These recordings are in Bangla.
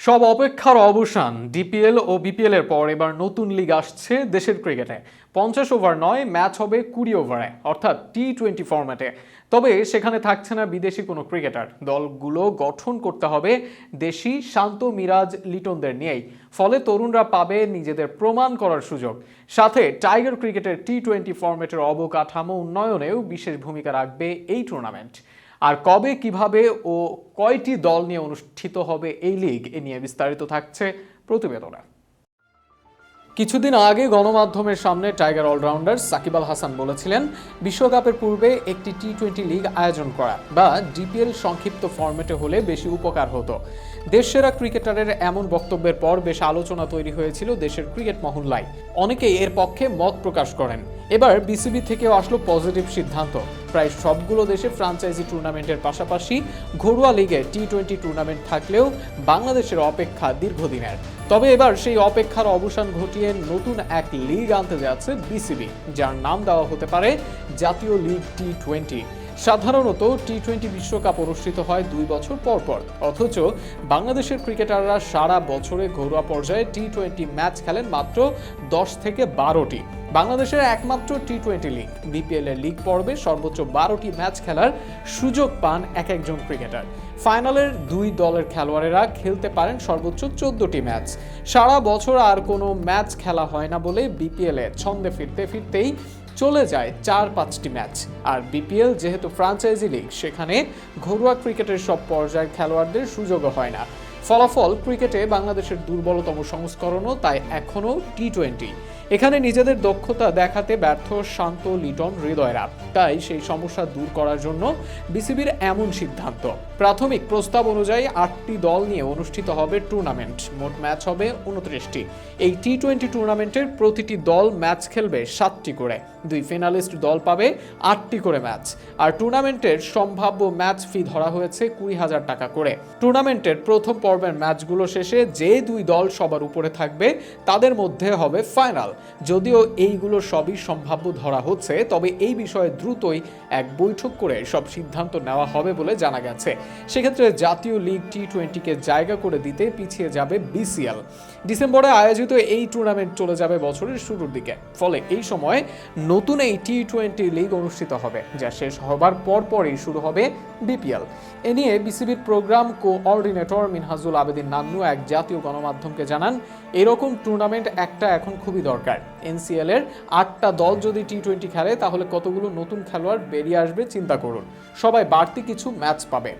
সব অপেক্ষার অবসান ডিপিএল ও বিপিএল এর পর এবার নতুন লিগ আসছে দেশের ক্রিকেটে পঞ্চাশ ওভার নয় ম্যাচ হবে কুড়ি ওভারে অর্থাৎ টি টোয়েন্টি ফরম্যাটে তবে সেখানে থাকছে না বিদেশি কোনো ক্রিকেটার দলগুলো গঠন করতে হবে দেশি শান্ত মিরাজ লিটনদের নিয়েই। ফলে তরুণরা পাবে নিজেদের প্রমাণ করার সুযোগ। সাথে টাইগার ক্রিকেটের টি টোয়েন্টি ফরম্যাটের অবকাঠামো উন্নয়নেও বিশেষ ভূমিকা রাখবে এই টুর্নামেন্ট আর কবে, কীভাবে ও কয়টি দল নিয়ে অনুষ্ঠিত হবে এই লিগ এ নিয়ে বিস্তারিত থাকছে প্রতিবেদনে। কিছুদিন আগে গণমাধ্যমের সামনে টাইগার অলরাউন্ডার সাকিব আল হাসান বলেছিলেন, বিশ্বকাপের পূর্বে একটি টি টোয়েন্টি লিগ আয়োজন করা বা ডিপিএল সংক্ষিপ্ত ফরম্যাটে হলে বেশি উপকার হতো। দেশসেরা ক্রিকেটারের এমন বক্তব্যের পর বেশ আলোচনা তৈরি হয়েছিল দেশের ক্রিকেট মহল্লায়। অনেকেই এর পক্ষে মত প্রকাশ করেন। এবার বিসিবি থেকেও আসলো পজিটিভ সিদ্ধান্ত। প্রায় সবগুলো দেশে ফ্রাঞ্চাইজি টুর্নামেন্টের পাশাপাশি ঘরোয়া লিগে টি টোয়েন্টি টুর্নামেন্ট থাকলেও বাংলাদেশের অপেক্ষা দীর্ঘদিনের। তবে এবার সেই অপেক্ষার অবসান ঘটিয়ে নতুন এক লিগ আনতে যাচ্ছে বিসিবি যার নাম দেওয়া হতে পারে জাতীয় লিগ টি টোয়েন্টি সাধারণত টি টোয়েন্টি বিশ্বকাপ অনুষ্ঠিত হয় দুই বছর পর পর অথচ বাংলাদেশের ক্রিকেটাররা সারা বছরে ঘরোয়া পর্যায়ে টি টোয়েন্টি ম্যাচ খেলেন মাত্র দশ থেকে বারোটি। বাংলাদেশের একমাত্র টি টোয়েন্টি লিগ বিপিএল এর লিগ পর্বে সর্বোচ্চ বারোটি ম্যাচ খেলার সুযোগ পান এক একজন ক্রিকেটার ফাইনালের দুই দলের খেলোয়াড়েরা খেলতে পারেন সর্বোচ্চ চোদ্দটি ম্যাচ সারা বছর আর কোনো ম্যাচ খেলা হয় না বলে বিপিএল ছন্দে ফিরতে ফিরতেই চলে যায় চার পাঁচটি ম্যাচ আর বিপিএল যেহেতু ফ্রাঞ্চাইজি লিগ সেখানে ঘরোয়া ক্রিকেটের সব পর্যায়ের খেলোয়াড়দের সুযোগও হয় না। ফলাফল ক্রিকেটে বাংলাদেশের দুর্বলতম সংস্করণও তাই এখনও টি টোয়েন্টি এখানে নিজেদের দক্ষতা দেখাতে ব্যর্থ শান্ত লিটন হৃদয়রা তাই সেই সমস্যা দূর করার জন্য বিসিবির এমন সিদ্ধান্ত। প্রাথমিক প্রস্তাব অনুযায়ী আটটি দল নিয়ে অনুষ্ঠিত হবে টুর্নামেন্ট। মোট ম্যাচ হবে উনত্রিশটি। এই টি টোয়েন্টি টুর্নামেন্টের প্রতিটি দল ম্যাচ খেলবে সাতটি করে। দুই ফিনালিস্ট দল পাবে আটটি করে ম্যাচ। আর টুর্নামেন্টের সম্ভাব্য ম্যাচ ফি ধরা হয়েছে কুড়ি হাজার টাকা করে। টুর্নামেন্টের প্রথম পর্বের ম্যাচগুলো শেষে যে দুই দল সবার উপরে থাকবে, তাদের মধ্যে হবে ফাইনাল। যদিও এইগুলো সবই সম্ভাব্য ধরা হচ্ছে, তবে এই বিষয়ে দ্রুতই এক বৈঠক করে সব সিদ্ধান্ত নেওয়া হবে বলে জানা গেছে। সেক্ষেত্রে জাতীয় লিগ টি টোয়েন্টিকে জায়গা করে দিতে পিছিয়ে যাবে বিসিএল ডিসেম্বরে আয়োজিত এই টুর্নামেন্ট চলে যাবে বছরের শুরুর দিকে। ফলে এই সময় নতুন এই টি টোয়েন্টি লিগ অনুষ্ঠিত হবে, যা শেষ হবার পরপরই শুরু হবে বিপিএল এ নিয়ে বিসিবির প্রোগ্রাম কোঅর্ডিনেটর মিনহাজুল আবেদিন নান্নু এক জাতীয় গণমাধ্যমকে জানান, এরকম টুর্নামেন্ট একটা এখন খুবই দরকার। এনসিএল এর আটটা দল যদি টি টোয়েন্টি খেলে, তাহলে কতগুলো নতুন খেলোয়াড় বেরিয়ে আসবে চিন্তা করুন। সবাই বাড়তি কিছু ম্যাচ পাবে।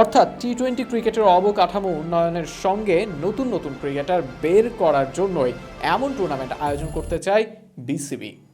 অর্থাৎ টি টোয়েন্টি ক্রিকেটের অবকাঠামো উন্নয়নের সঙ্গে নতুন নতুন ক্রিকেটার বের করার জন্যই এমন টুর্নামেন্ট আয়োজন করতে চায় বিসিবি